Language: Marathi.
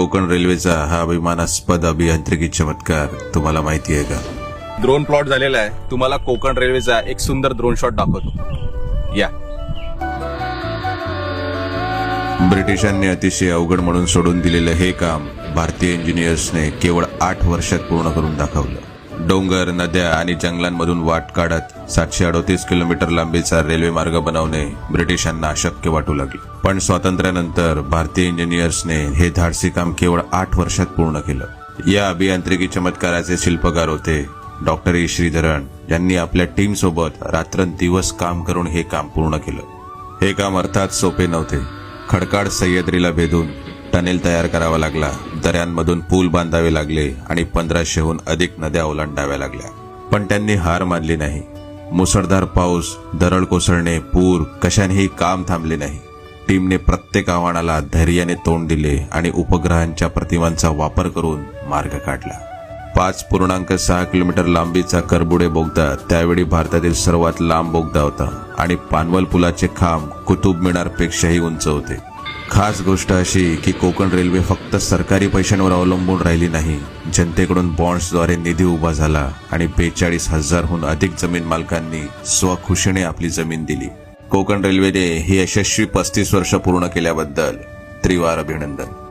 कोकण रेल्वेचा हा अभिमानास्पद अभियांत्रिकी चमत्कार तुम्हाला माहिती आहे का? ड्रोन प्लॉट झालेला आहे. तुम्हाला कोकण रेल्वेचा एक सुंदर ड्रोन शॉट दाखवतो. या. ब्रिटिशांनी अतिशय अवघड म्हणून सोडून दिलेलं हे काम भारतीय इंजिनियर्सने केवळ आठ वर्षात पूर्ण करून दाखवलं. डोंगर नद्या आणि जंगलांमधून वाट काढत सातशे अडोतीस किलोमीटर लांबीचा रेल्वे मार्ग बनवणे ब्रिटिशांना अशक्य वाटू लागले. पण स्वातंत्र्यानंतर भारतीय इंजिनियर्सने हे धाडसी काम केवळ आठ वर्षात पूर्ण केलं. या अभियांत्रिकी चमत्काराचे शिल्पकार होते डॉक्टर ए. श्रीधरन. यांनी आपल्या टीम सोबत रात्रंदिवस काम करून हे काम पूर्ण केलं. हे काम अर्थात सोपे नव्हते. खडकाड सह्याद्रीला भेदून टनेल तयार करावा लागला. दऱ्यांमधून पूल बांधावे लागले आणि पंधराशेहून अधिक नद्या ओलांडाव्या लागल्या. पण त्यांनी हार मानली नाही. मुसळधार पाऊस दरड कोसळणे पूर कशानेही काम थांबले नाही. टीमने प्रत्येक आव्हानाला धैर्याने तोंड दिले आणि उपग्रहांच्या प्रतिमांचा वापर करून मार्ग काढला. पाच पूर्णांक सहा किलोमीटर लांबीचा करबुडे बोगदा त्यावेळी भारतातील सर्वात लांब बोगदा होता आणि पानवल पुलाचे खांब कुतुब मिनारपेक्षाही उंच होते. खास गोष्ट अशी की कोकण रेल्वे फक्त सरकारी पैशांवर अवलंबून राहिली नाही जनतेकडून बॉन्ड्सद्वारे निधी उभा झाला आणि बेचाळीस हजारहून अधिक जमीन मालकांनी स्वखुशीने आपली जमीन दिली. कोकण रेल्वेने ही यशस्वी पस्तीस वर्ष पूर्ण केल्याबद्दल त्रिवार अभिनंदन.